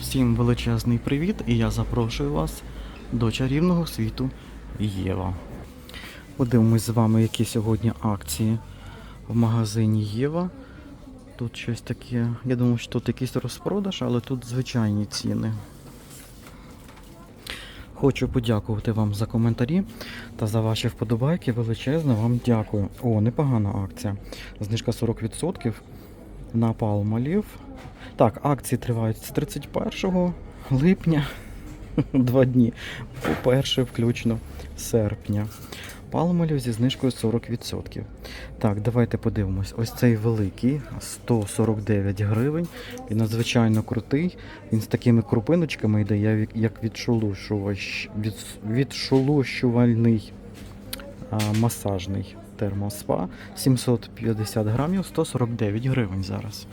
Всім величезний привіт, і я запрошую вас до чарівного світу Єва. Подивимось з вами, які сьогодні акції в магазині Єва. Тут щось таке. Я думаю, що тут якийсь розпродаж, але тут звичайні ціни. Хочу подякувати вам за коментарі та за ваші вподобайки. Величезно вам дякую. О, непогана акція. Знижка 40% на палмалів. Так, акції тривають з 31 липня, два дні, по 1 включно серпня. Палмалів зі знижкою 40%. Так, давайте подивимось. Ось цей великий 149 гривень. Він надзвичайно крутий. Він з такими крупиночками йде, як відшелушувач, від, відшелушувальний а, масажний термоспа. 750 грамів, 149 гривень зараз.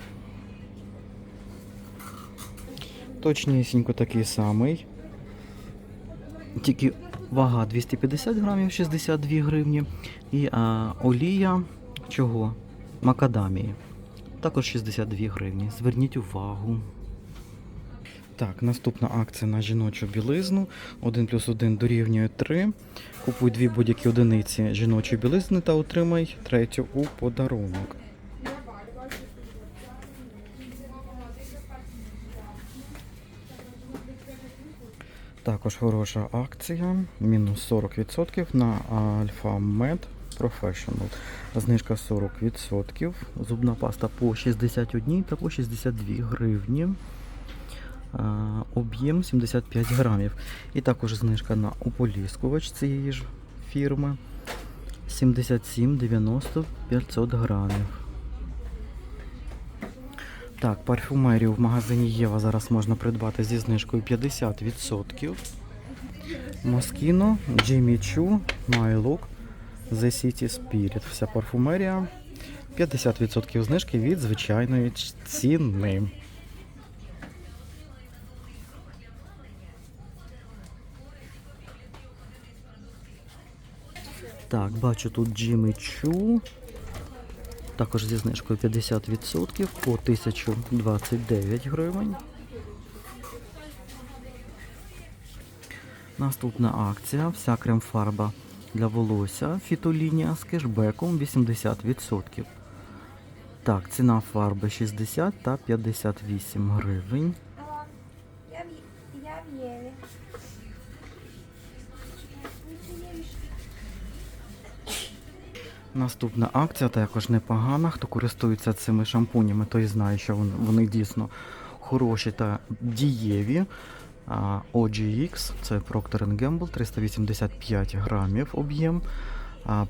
Точнісінько такий самий. Тільки вага 250 грамів 62 гривні. І а, олія чого? Макадамії. Також 62 гривні. Зверніть увагу. Так, наступна акція на жіночу білизну. 1 плюс 1 дорівнює 3. Купуй дві будь-які одиниці жіночої білизни та отримай третю у подарунок. Також хороша акція. Мінус 40% на Alpha Med Professional. Знижка 40%. Зубна паста по 61 та по 62 гривні. А, Об'єм 75 грамів. І також знижка на ополіскувач цієї ж фірми. 77,90 500 грамів. Так, парфюмерію в магазині Єва зараз можна придбати зі знижкою 50%. Moschino, Jimmy Choo, My The City Spirit. Вся парфумерія 50% знижки від звичайної ціни. Так, бачу тут Jimmy Choo. Також зі знижкою 50% по 1029 гривень. Наступна акція. Вся крем-фарба для волосся фітолінія з кешбеком 80%. Так, ціна фарби 60 та 58 гривень. Я в Єві. Наступна акція також непогана. Хто користується цими шампунями, той знає, що вони, дійсно хороші та дієві. OGX, це Procter Gamble, 385 грамів об'єм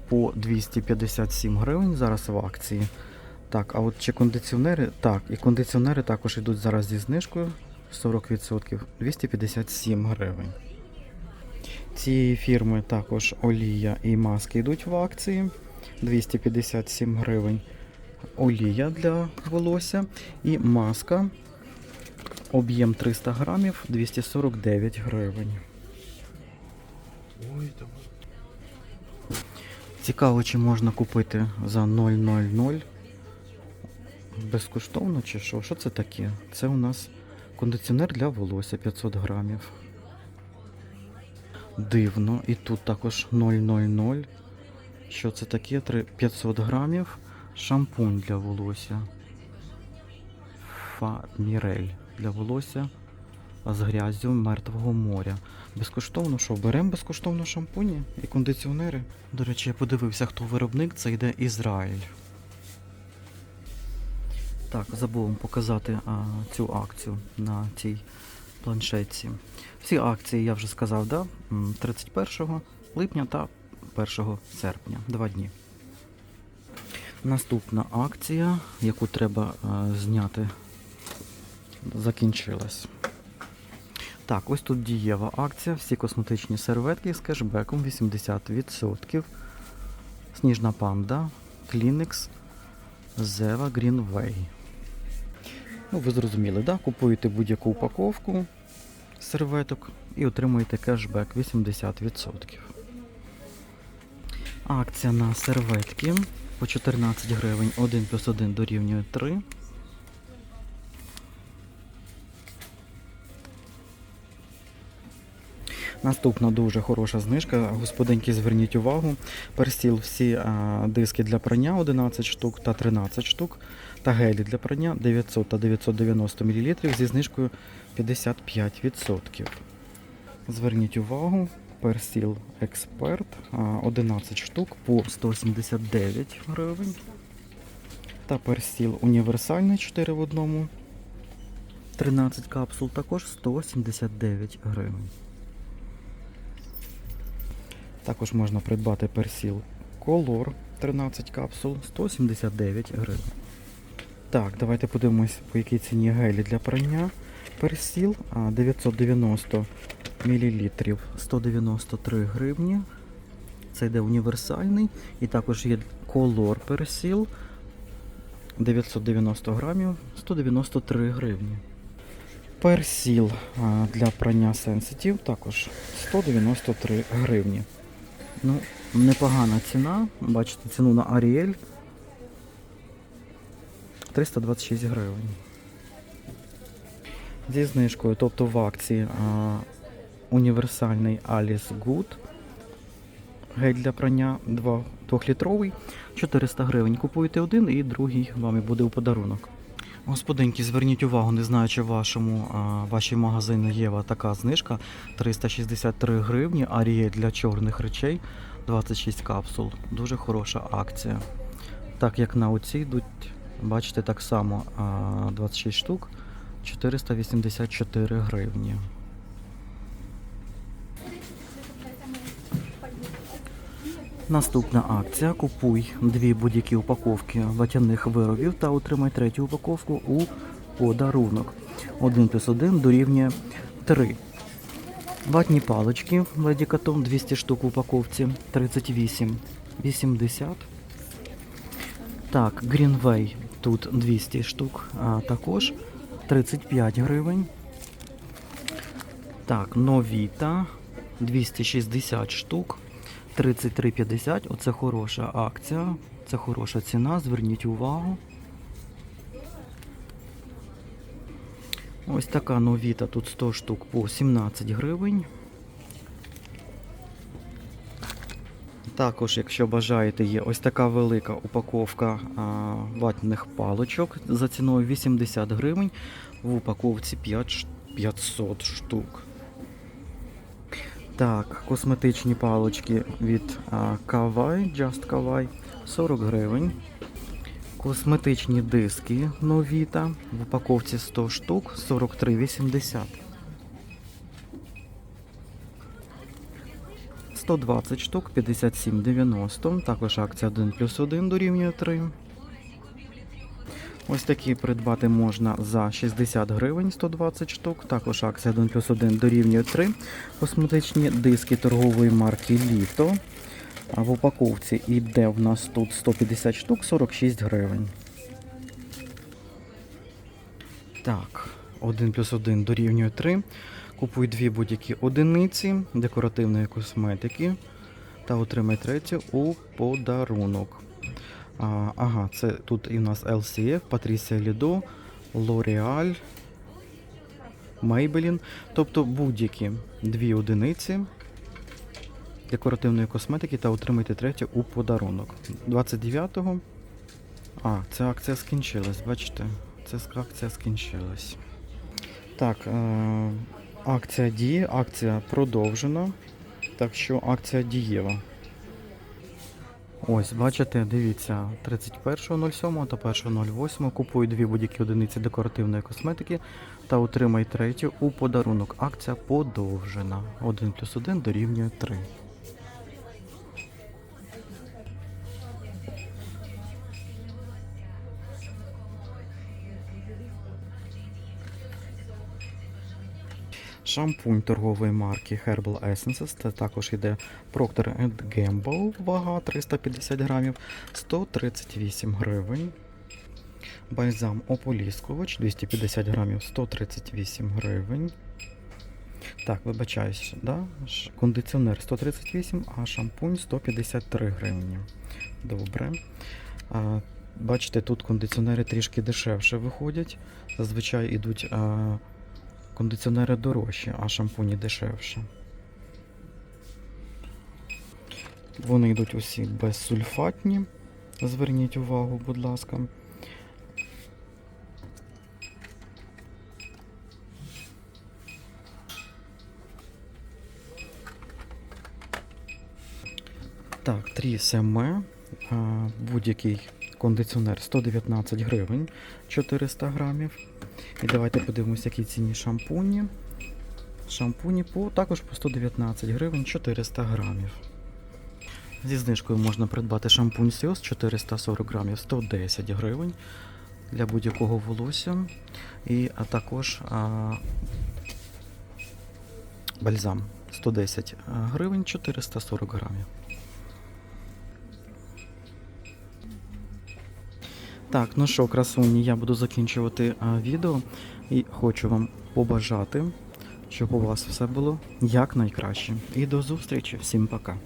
по 257 гривень зараз в акції. Так, а от чи кондиціонери? Так, і кондиціонери також йдуть зараз зі знижкою 40%, 257 гривень. Цієї фірми також олія і маски йдуть в акції. 257 гривень олія для волосся і маска. Об'єм 300 грамів 249 гривень. Цікаво, чи можна купити за 000 безкоштовно чи що? Що це таке? Це у нас кондиціонер для волосся 500 грамів. Дивно. І тут також 000. Що це таке? 500 грамів. Шампунь для волосся. Фа Мірель для волосся з грязю мертвого моря. Безкоштовно що? Беремо безкоштовно шампуні і кондиціонери. До речі, я подивився, хто виробник, це йде Ізраїль. Так, забув вам показати а, цю акцію на цій планшетці. Всі акції я вже сказав, да? 31 липня та 1 серпня. Два дні. Наступна акція, яку треба е, зняти, закінчилась. Так, ось тут дієва акція. Всі косметичні серветки з кешбеком 80%. Сніжна панда, Kleenex, Zeva Green Way. Ну, ви зрозуміли, да? Купуєте будь-яку упаковку серветок і отримуєте кешбек 80%. Акція на серветки по 14 гривень 1 плюс 1 дорівнює 3. Наступна дуже хороша знижка. Господинки, зверніть увагу. Персіл всі диски для прання 11 штук та 13 штук. Та гелі для прання 900 та 990 мл зі знижкою 55%. Зверніть увагу, персіл експерт 11 штук по 179 гривень. Та персіл універсальний 4 в одному. 13 капсул також 179 гривень. Також можна придбати персіл Color 13 капсул 179 гривень. Так, давайте подивимось, по якій ціні гелі для прання. Персіл а, 990 мл 193 гривні. Це йде універсальний. І також є Color персіл 990 грамів 193 гривні. Персіл для прання Sensitive також 193 гривні. Ну, непогана ціна. Бачите ціну на Ariel 326 гривень. Зі знижкою, тобто в акції універсальний Alice Good. Гель для прання 2 літровий 400 гривень. Купуєте один і другий вам і буде у подарунок. Господинки, зверніть увагу, не знаю, чи в вашому вашій магазині є така знижка 363 гривні, Аріє для чорних речей 26 капсул. Дуже хороша акція. Так як на оці йдуть, бачите, так само 26 штук 484 гривні. Наступна акція. Купуй дві будь-які упаковки ватяних виробів та отримай третю упаковку у подарунок. 1 плюс 1 дорівнює 3. Ватні палички Леді Катон 200 штук в упаковці 38 80. Так, Greenway тут 200 штук, а також 35 гривень. Так, Новіта 260 штук. 33,50. Оце хороша акція. Це хороша ціна. Зверніть увагу. Ось така новіта. Тут 100 штук по 17 гривень. Також, якщо бажаєте, є ось така велика упаковка а, ватних паличок за ціною 80 гривень. В упаковці 5, 500 штук. Так, косметичні палички від Kawai, Just Kawai 40 гривень. Косметичні диски Новіта в упаковці 100 штук 43,80. 120 штук 57,90. Також акція 1 плюс 1 дорівнює 3. Ось такі придбати можна за 60 гривень 120 штук. Також акція 1 плюс 1 дорівнює 3. Косметичні диски торгової марки Літо. А в упаковці йде в нас тут 150 штук 46 гривень. Так, 1 плюс 1 дорівнює 3. Купуй дві будь-які одиниці декоративної косметики та отримай третю у подарунок. А, ага, це тут і в нас LCF, Patricia Lido, L'Oreal, Maybelline. Тобто будь-які дві одиниці декоративної косметики та отримайте третю у подарунок. 29-го. А, ця акція скінчилась, бачите? Ця акція скінчилась. Так, е- акція діє, акція продовжена. Так що акція дієва. Ось, бачите, дивіться, 31.07 та 1.08 купуй дві будь-які одиниці декоративної косметики та отримай третю у подарунок. Акція подовжена. 1 плюс 1 дорівнює 3. Шампунь торгової марки Herbal Essences. Це також йде Procter Gamble, вага 350 грамів, 138 гривень. Бальзам ополіскувач 250 грамів, 138 гривень. Так, вибачаюсь, да? Кондиціонер 138, а шампунь 153 гривні. Добре. Бачите, тут кондиціонери трішки дешевше виходять. Зазвичай йдуть Кондиціонери дорожчі, а шампуні дешевші. Вони йдуть усі безсульфатні. Зверніть увагу, будь ласка. Так, 3 см, е, будь-який кондиціонер 119 гривень 400 грамів. І давайте подивимося, які ціні шампуні. Шампуні по, також по 119 гривень 400 грамів. Зі знижкою можна придбати шампунь Сіос 440 грамів 110 гривень для будь-якого волосся. І а також а, бальзам 110 гривень 440 грамів. Так, ну що, красуні, я буду закінчувати а, відео і хочу вам побажати, щоб у вас все було якнайкраще. І до зустрічі, всім пока.